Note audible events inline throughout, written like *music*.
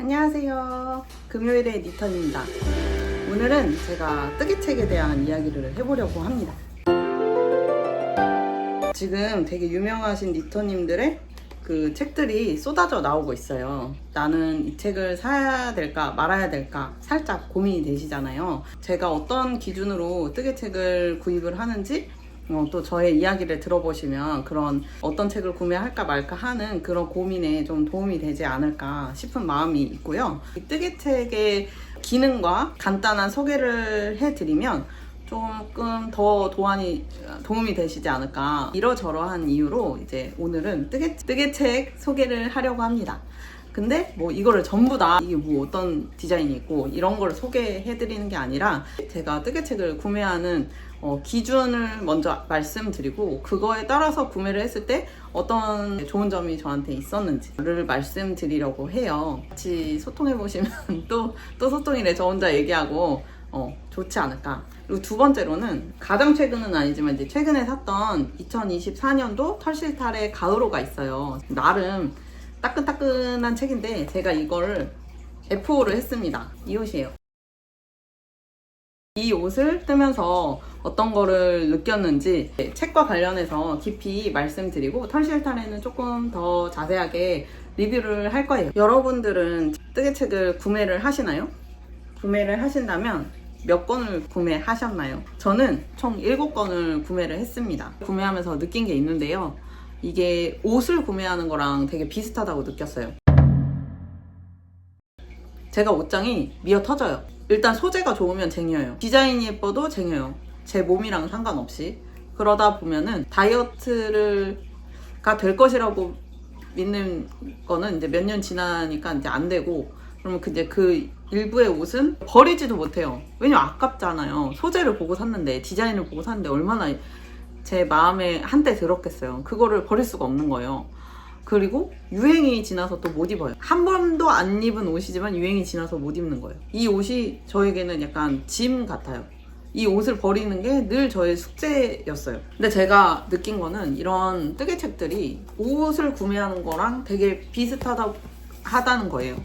안녕하세요. 금요일의 니턴입니다. 오늘은 제가 뜨개책에 대한 이야기를 해보려고 합니다. 지금 되게 유명하신 니터님들의 그 책들이 쏟아져 나오고 있어요. 나는 이 책을 사야 될까 말아야 될까 살짝 고민이 되시잖아요. 제가 어떤 기준으로 뜨개책을 구입을 하는지 어, 또 저의 이야기를 들어보시면 그런 어떤 책을 구매할까 말까 하는 그런 고민에 좀 도움이 되지 않을까 싶은 마음이 있고요. 이 뜨개책의 기능과 간단한 소개를 해드리면 조금 더 도안이 도움이 되시지 않을까 이러저러한 이유로 이제 오늘은 뜨개, 뜨개책 소개를 하려고 합니다. 근데 뭐 이거를 전부 다 이게 뭐 어떤 디자인이 있고 이런 걸 소개해 드리는 게 아니라 제가 뜨개책을 구매하는 어, 기준을 먼저 말씀드리고 그거에 따라서 구매를 했을 때 어떤 좋은 점이 저한테 있었는지를 말씀드리려고 해요. 같이 소통해 보시면 *laughs* 또 또 소통이래 저 혼자 얘기하고 어, 좋지 않을까. 그리고 두 번째로는 가장 최근은 아니지만 이제 최근에 샀던 2024년도 털실탈의 가을호가 있어요. 나름 따끈따끈한 책인데 제가 이걸 F5를 했습니다. 이 옷이에요. 이 옷을 뜨면서 어떤 거를 느꼈는지 책과 관련해서 깊이 말씀드리고 털실탈에는 조금 더 자세하게 리뷰를 할 거예요. 여러분들은 뜨개책을 구매를 하시나요? 구매를 하신다면 몇 권을 구매하셨나요? 저는 총 7권을 구매를 했습니다. 구매하면서 느낀 게 있는데요. 이게 옷을 구매하는 거랑 되게 비슷하다고 느꼈어요. 제가 옷장이 미어 터져요. 일단 소재가 좋으면 쟁여요. 디자인이 예뻐도 쟁여요. 제 몸이랑 상관없이. 그러다 보면은 다이어트를 가 될 것이라고 믿는 거는 이제 몇 년 지나니까 이제 안 되고 그러면 그 이제 그 일부의 옷은 버리지도 못해요. 왜냐면 아깝잖아요. 소재를 보고 샀는데 디자인을 보고 샀는데 얼마나 제 마음에 한때 들었겠어요. 그거를 버릴 수가 없는 거예요. 그리고 유행이 지나서 또 못 입어요. 한 번도 안 입은 옷이지만 유행이 지나서 못 입는 거예요. 이 옷이 저에게는 약간 짐 같아요. 이 옷을 버리는 게 늘 저의 숙제였어요. 근데 제가 느낀 거는 이런 뜨개책들이 옷을 구매하는 거랑 되게 비슷하다 하다는 거예요.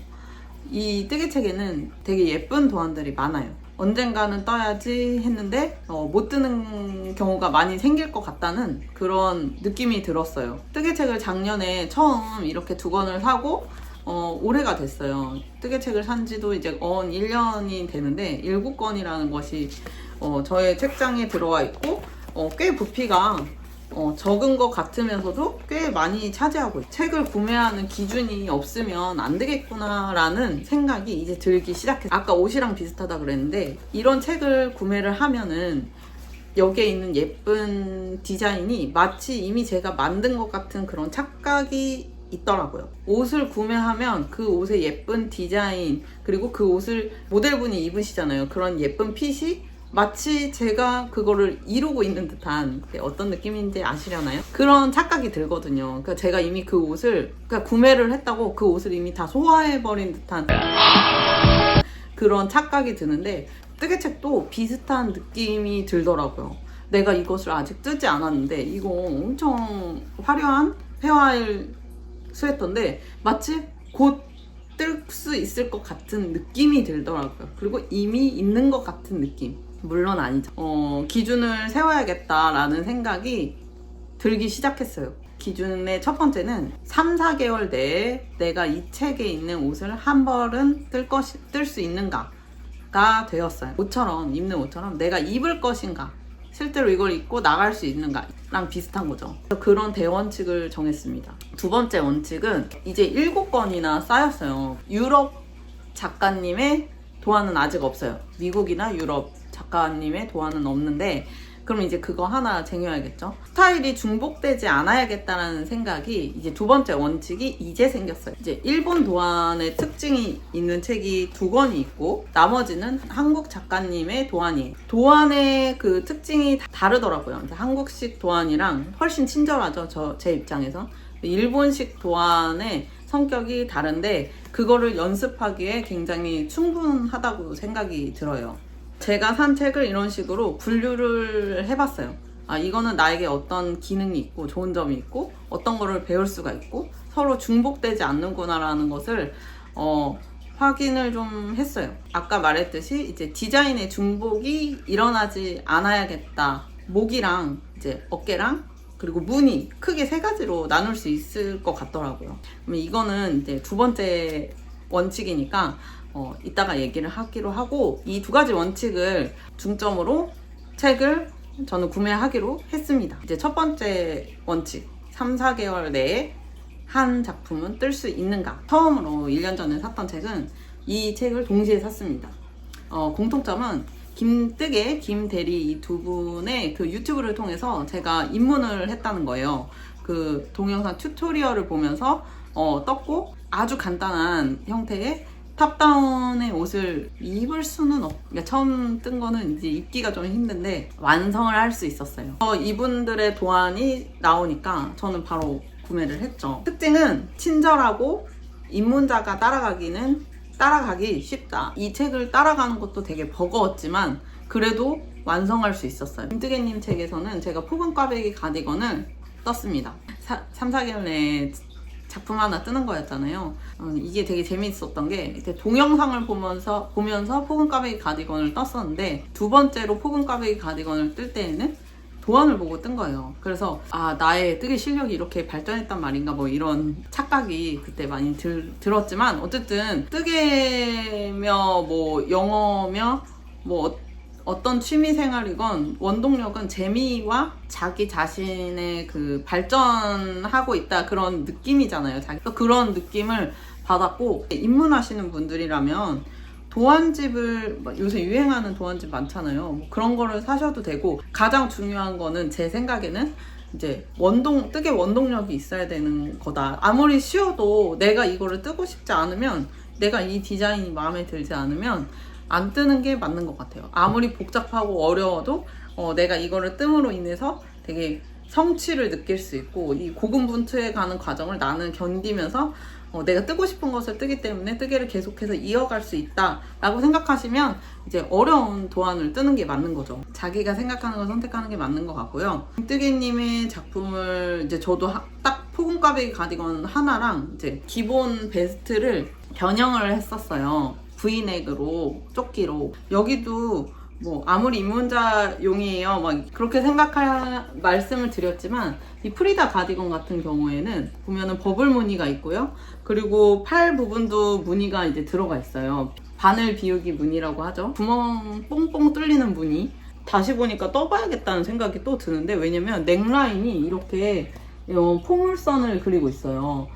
이 뜨개책에는 되게 예쁜 도안들이 많아요. 언젠가는 떠야지 했는데 어, 못 뜨는 경우가 많이 생길 것 같다는 그런 느낌이 들었어요. 뜨개책을 작년에 처음 이렇게 두 권을 사고 어, 올해가 됐어요. 뜨개책을 산 지도 이제 언 1년이 되는데 7권이라는 것이 어, 저의 책장에 들어와 있고 어, 꽤 부피가 어, 적은 것 같으면서도 꽤 많이 차지하고 있어요. 책을 구매하는 기준이 없으면 안 되겠구나라는 생각이 이제 들기 시작했어요. 아까 옷이랑 비슷하다 그랬는데 이런 책을 구매를 하면은 여기에 있는 예쁜 디자인이 마치 이미 제가 만든 것 같은 그런 착각이 있더라고요. 옷을 구매하면 그 옷의 예쁜 디자인 그리고 그 옷을 모델분이 입으시잖아요. 그런 예쁜 핏이 마치 제가 그거를 이루고 있는 듯한 어떤 느낌인지 아시려나요? 그런 착각이 들거든요. 그러니까 제가 이미 그 옷을 그러니까 구매를 했다고 그 옷을 이미 다 소화해버린 듯한 그런 착각이 드는데 뜨개책도 비슷한 느낌이 들더라고요. 내가 이것을 아직 뜨지 않았는데 이거 엄청 화려한 페어일 스웨터인데 마치 곧 뜰 수 있을 것 같은 느낌이 들더라고요. 그리고 이미 있는 것 같은 느낌. 물론 아니죠. 어, 기준을 세워야겠다라는 생각이 들기 시작했어요. 기준의 첫 번째는 3, 4개월 내에 내가 이 책에 있는 옷을 한 벌은 뜰 것이, 뜰 수 있는가가 되었어요. 옷처럼, 입는 옷처럼 내가 입을 것인가. 실제로 이걸 입고 나갈 수 있는가랑 비슷한 거죠. 그런 대원칙을 정했습니다. 두 번째 원칙은 이제 7권이나 쌓였어요. 유럽 작가님의 도안은 아직 없어요. 미국이나 유럽 작가님의 도안은 없는데 그럼 이제 그거 하나 쟁여야겠죠. 스타일이 중복되지 않아야겠다는 생각이 이제 두 번째 원칙이 이제 생겼어요. 이제 일본 도안의 특징이 있는 책이 두 권이 있고 나머지는 한국 작가님의 도안이에요. 도안의 그 특징이 다르더라고요. 한국식 도안이랑 훨씬 친절하죠. 저 제 입장에서 일본식 도안의 성격이 다른데 그거를 연습하기에 굉장히 충분하다고 생각이 들어요. 제가 산 책을 이런 식으로 분류를 해봤어요. 아, 이거는 나에게 어떤 기능이 있고 좋은 점이 있고 어떤 거를 배울 수가 있고 서로 중복되지 않는구나라는 것을 어, 확인을 좀 했어요. 아까 말했듯이 이제 디자인의 중복이 일어나지 않아야겠다. 목이랑 이제 어깨랑 그리고 무늬 크게 세 가지로 나눌 수 있을 것 같더라고요. 그러면 이거는 이제 두 번째 원칙이니까 어, 이따가 얘기를 하기로 하고 이 두 가지 원칙을 중점으로 책을 저는 구매하기로 했습니다. 이제 첫 번째 원칙 3, 4개월 내에 한 작품은 뜰 수 있는가? 처음으로 1년 전에 샀던 책은 이 책을 동시에 샀습니다. 어, 공통점은 김뜨개, 김대리 이 두 분의 그 유튜브를 통해서 제가 입문을 했다는 거예요. 그 동영상 튜토리얼을 보면서 어, 떴고 아주 간단한 형태의 탑다운의 옷을 입을 수는 없, 그러니까 처음 뜬 거는 이제 입기가 좀 힘든데 완성을 할 수 있었어요. 어, 이분들의 도안이 나오니까 저는 바로 구매를 했죠. 특징은 친절하고 입문자가 따라가기는 따라가기 쉽다. 이 책을 따라가는 것도 되게 버거웠지만 그래도 완성할 수 있었어요. 김뜨개님 책에서는 제가 폭은 꽈배기 가디건을 떴습니다. 3, 4개월 내에 작품 하나 뜨는 거였잖아요. 어, 이게 되게 재밌었던 게 이렇게 동영상을 보면서 보면서 폭은 꽈배기 가디건을 떴었는데 두 번째로 폭은 꽈배기 가디건을 뜰 때에는 도안을 보고 뜬 거예요. 그래서 아 나의 뜨개 실력이 이렇게 발전했단 말인가 뭐 이런 착각이 그때 많이 들, 들었지만 어쨌든 뜨개며 뭐 영어며 뭐 어- 어떤 취미 생활이건 원동력은 재미와 자기 자신의 그 발전하고 있다 그런 느낌이잖아요. 자기 그런 느낌을 받았고 입문하시는 분들이라면 도안집을 뭐 요새 유행하는 도안집 많잖아요. 뭐 그런 거를 사셔도 되고 가장 중요한 거는 제 생각에는 이제 원동 뜨개 원동력이 있어야 되는 거다. 아무리 쉬워도 내가 이거를 뜨고 싶지 않으면 내가 이 디자인이 마음에 들지 않으면 안 뜨는 게 맞는 것 같아요. 아무리 복잡하고 어려워도 어, 내가 이거를 뜸으로 인해서 되게 성취를 느낄 수 있고 이 고군분투해 가는 과정을 나는 견디면서 어, 내가 뜨고 싶은 것을 뜨기 때문에 뜨개를 계속해서 이어갈 수 있다라고 생각하시면 이제 어려운 도안을 뜨는 게 맞는 거죠. 자기가 생각하는 걸 선택하는 게 맞는 것 같고요. 뜨개님의 작품을 이제 저도 하- 딱 포근꽈배기 가디건 하나랑 이제 기본 베스트를 변형을 했었어요. 브이넥으로 조끼로. 여기도 뭐 아무리 입문자용이에요. 막 그렇게 생각할 말씀을 드렸지만 이 프리다 가디건 같은 경우에는 보면은 버블 무늬가 있고요. 그리고 팔 부분도 무늬가 이제 들어가 있어요. 바늘 비우기 무늬라고 하죠. 구멍 뽕뽕 뚫리는 무늬. 다시 보니까 떠봐야겠다는 생각이 또 드는데 왜냐면 넥라인이 이렇게 어, 포물선을 그리고 있어요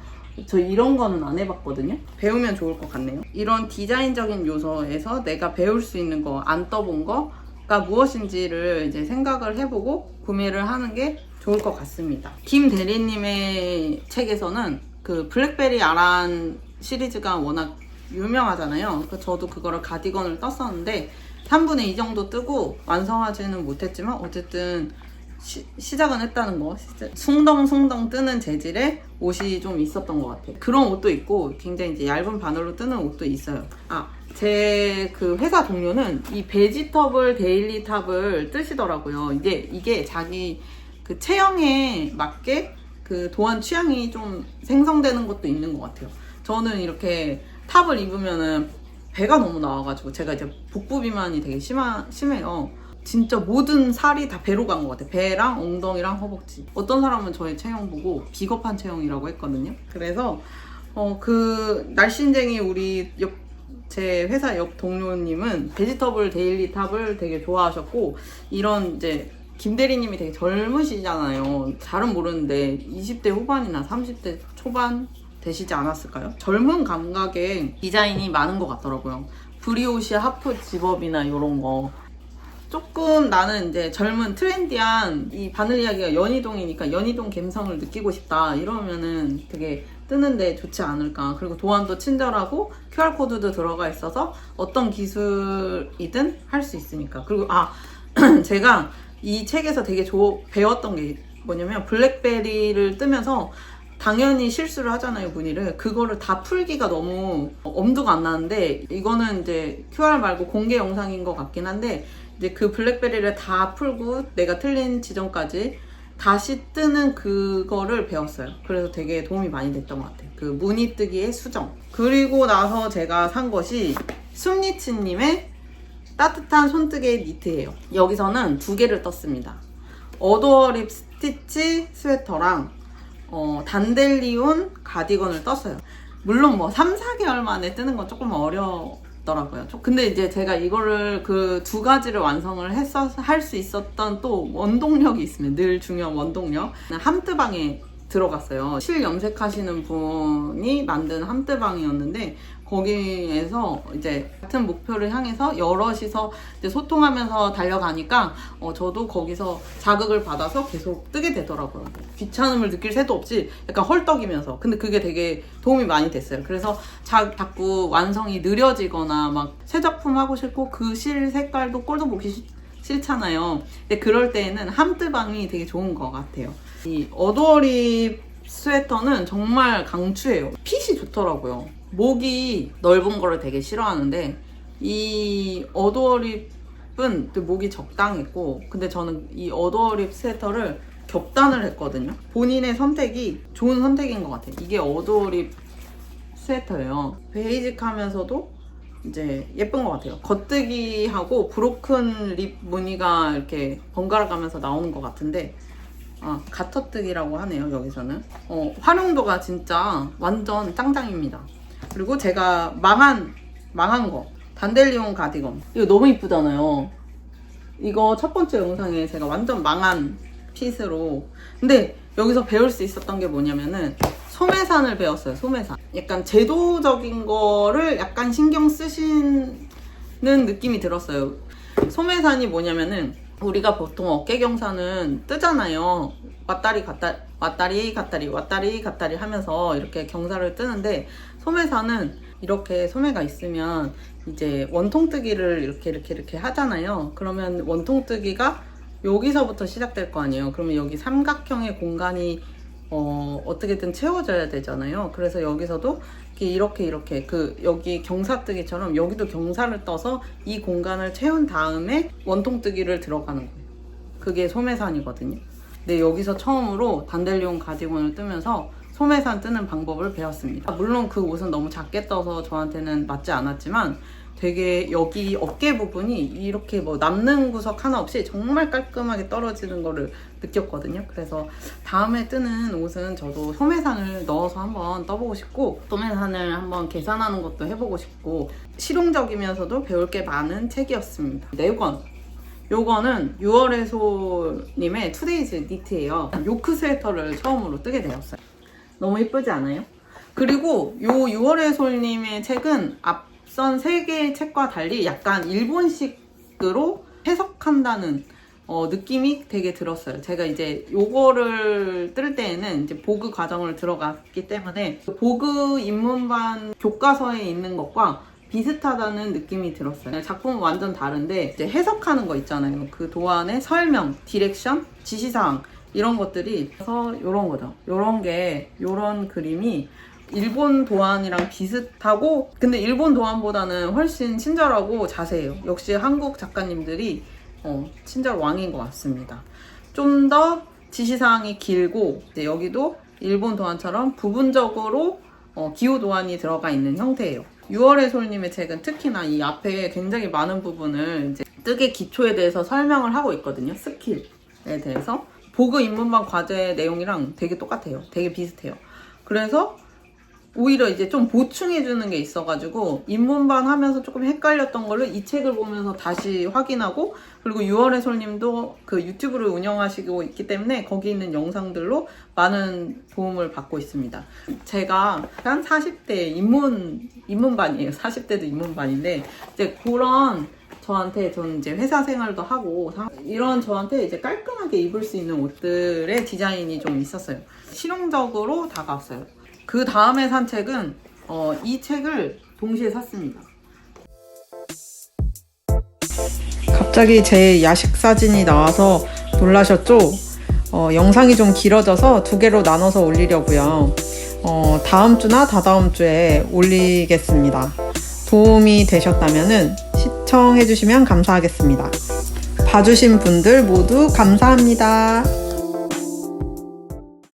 저 이런 거는 안 해봤거든요. 배우면 좋을 것 같네요. 이런 디자인적인 요소에서 내가 배울 수 있는 거, 안 떠본 거가 무엇인지를 이제 생각을 해보고 구매를 하는 게 좋을 것 같습니다. 김 대리님의 책에서는 그 블랙베리 아란 시리즈가 워낙 유명하잖아요. 그 저도 그거를 가디건을 떴었는데 3분의 2 정도 뜨고 완성하지는 못했지만 어쨌든 시, 시작은 했다는 거. 숭덩숭덩 뜨는 재질의 옷이 좀 있었던 것 같아요. 그런 옷도 있고 굉장히 이제 얇은 바늘로 뜨는 옷도 있어요. 아, 제 그 회사 동료는 이 베지터블 데일리 탑을 뜨시더라고요. 이제 이게 자기 그 체형에 맞게 그 도안 취향이 좀 생성되는 것도 있는 것 같아요. 저는 이렇게 탑을 입으면은 배가 너무 나와가지고 제가 이제 복부 비만이 되게 심하, 심해요. 진짜 모든 살이 다 배로 간 것 같아요. 배랑 엉덩이랑 허벅지. 어떤 사람은 저의 체형 보고 비겁한 체형이라고 했거든요. 그래서 어, 그 날씬쟁이 우리 옆, 제 회사 옆 동료님은 베지터블 데일리 탑을 되게 좋아하셨고 이런 이제 김 대리님이 되게 젊으시잖아요. 잘은 모르는데 20대 후반이나 30대 초반 되시지 않았을까요? 젊은 감각의 디자인이 많은 것 같더라고요. 브리오시 하프 집업이나 이런 거. 조금 나는 이제 젊은 트렌디한 이 바늘 이야기가 연희동이니까 연희동 감성을 느끼고 싶다. 이러면은 되게 뜨는데 좋지 않을까. 그리고 도안도 친절하고 QR코드도 들어가 있어서 어떤 기술이든 할 수 있으니까. 그리고 아 *clears throat* 제가 이 책에서 되게 조, 배웠던 게 뭐냐면 블랙베리를 뜨면서 당연히 실수를 하잖아요 무늬를 그거를 다 풀기가 너무 엄두가 안 나는데 이거는 이제 QR 말고 공개 영상인 것 같긴 한데 이제 그 블랙베리를 다 풀고 내가 틀린 지점까지 다시 뜨는 그거를 배웠어요. 그래서 되게 도움이 많이 됐던 것 같아요. 그 무늬 뜨기의 수정. 그리고 나서 제가 산 것이 숨니츠님의 따뜻한 손뜨개 니트예요. 여기서는 두 개를 떴습니다. 어도어 립 스티치 스웨터랑 어, 단델리온 가디건을 떴어요. 물론 뭐 3, 4개월 만에 뜨는 건 조금 어렵더라고요. 좀- 근데 이제 제가 이거를 그 두 가지를 완성을 했어 할 수 있었던 또 원동력이 있으면 늘 중요한 원동력. 함뜨방에 들어갔어요. 실 염색하시는 분이 만든 함뜨방이었는데 거기에서 이제 같은 목표를 향해서 여럿이서 소통하면서 달려가니까 어, 저도 거기서 자극을 받아서 계속 뜨게 되더라고요. 귀찮음을 느낄 새도 없이 약간 헐떡이면서. 근데 그게 되게 도움이 많이 됐어요. 그래서 자, 자꾸 완성이 느려지거나 막 새 작품 하고 싶고 그 실 색깔도 꼴도 보기 싫, 싫잖아요. 근데 그럴 때에는 함뜨방이 되게 좋은 것 같아요. 이 어두워립 스웨터는 정말 강추해요. 핏이 좋더라고요. 목이 넓은 거를 되게 싫어하는데 이 어두워립은 또 목이 적당했고 근데 저는 이 어두워립 스웨터를 겹단을 했거든요. 본인의 선택이 좋은 선택인 것 같아요. 이게 어두워립 스웨터예요. 베이직하면서도 이제 예쁜 것 같아요. 겉뜨기하고 브로큰 립 무늬가 이렇게 번갈아 가면서 나오는 것 같은데 아, 가터뜨기라고 하네요, 여기서는. 어, 활용도가 진짜 완전 짱짱입니다. 그리고 제가 망한, 망한 거. 단델리온 가디건. 이거 너무 이쁘잖아요. 이거 첫 번째 영상에 제가 완전 망한 핏으로. 근데 여기서 배울 수 있었던 게 뭐냐면은 소매산을 배웠어요, 소매산. 약간 제도적인 거를 약간 신경 쓰시는 느낌이 들었어요. 소매산이 뭐냐면은 우리가 보통 어깨 경사는 뜨잖아요. 왔다리 갔다 왔다리 갔다리 왔다리 갔다리 하면서 이렇게 경사를 뜨는데 소매산은 이렇게 소매가 있으면 이제 원통뜨기를 이렇게 이렇게 이렇게 하잖아요. 그러면 원통뜨기가 여기서부터 시작될 거 아니에요. 그러면 여기 삼각형의 공간이 어, 어떻게든 채워져야 되잖아요. 그래서 여기서도 이렇게 이렇게 그 여기 경사뜨기처럼 여기도 경사를 떠서 이 공간을 채운 다음에 원통뜨기를 들어가는 거예요. 그게 소매산이거든요. 근데 여기서 처음으로 단델리온 가디건을 뜨면서 소매산 뜨는 방법을 배웠습니다. 물론 그 옷은 너무 작게 떠서 저한테는 맞지 않았지만 되게 여기 어깨 부분이 이렇게 뭐 남는 구석 하나 없이 정말 깔끔하게 떨어지는 거를 느꼈거든요. 그래서 다음에 뜨는 옷은 저도 소매산을 넣어서 한번 떠보고 싶고 소매산을 한번 계산하는 것도 해보고 싶고 실용적이면서도 배울 게 많은 책이었습니다. 네 권. 요거는 6월의 소님의 투데이즈 니트예요. 요크 스웨터를 처음으로 뜨게 되었어요. 너무 이쁘지 않아요? 그리고 요 6월의 솔님의 책은 앞선 세 개의 책과 달리 약간 일본식으로 해석한다는 어, 느낌이 되게 들었어요. 제가 이제 요거를 뜰 때에는 이제 보그 과정을 들어갔기 때문에 그 보그 입문반 교과서에 있는 것과 비슷하다는 느낌이 들었어요. 작품은 완전 다른데 이제 해석하는 거 있잖아요. 그 도안의 설명, 디렉션, 지시사항 이런 것들이 그래서 이런 거죠. 이런 게 이런 그림이 일본 도안이랑 비슷하고 근데 일본 도안보다는 훨씬 친절하고 자세해요. 역시 한국 작가님들이 어, 친절 왕인 것 같습니다. 좀 더 지시사항이 길고 이제 여기도 일본 도안처럼 부분적으로 어, 기호 도안이 들어가 있는 형태예요. 6월의 솔님의 책은 특히나 이 앞에 굉장히 많은 부분을 이제 뜨개 기초에 대해서 설명을 하고 있거든요. 스킬에 대해서. 보그 입문반 과제 내용이랑 되게 똑같아요. 되게 비슷해요. 그래서 오히려 이제 좀 보충해 주는 게 있어가지고 입문반 하면서 조금 헷갈렸던 거를 이 책을 보면서 다시 확인하고 그리고 6월의 솔님도 그 유튜브를 운영하시고 있기 때문에 거기 있는 영상들로 많은 도움을 받고 있습니다. 제가 한 40대 입문 입문반이에요. 40대도 입문반인데 이제 그런 저한테 저는 이제 회사 생활도 하고 사- 이런 저한테 이제 깔끔하게 입을 수 있는 옷들의 디자인이 좀 있었어요. 실용적으로 다가왔어요. 그 다음에 산 책은 어, 이 책을 동시에 샀습니다. 갑자기 제 야식 사진이 나와서 놀라셨죠? 어, 영상이 좀 길어져서 두 개로 나눠서 올리려고요. 어, 다음 주나 다다음 주에 올리겠습니다. 도움이 되셨다면 시청해주시면 감사하겠습니다. 봐주신 분들 모두 감사합니다.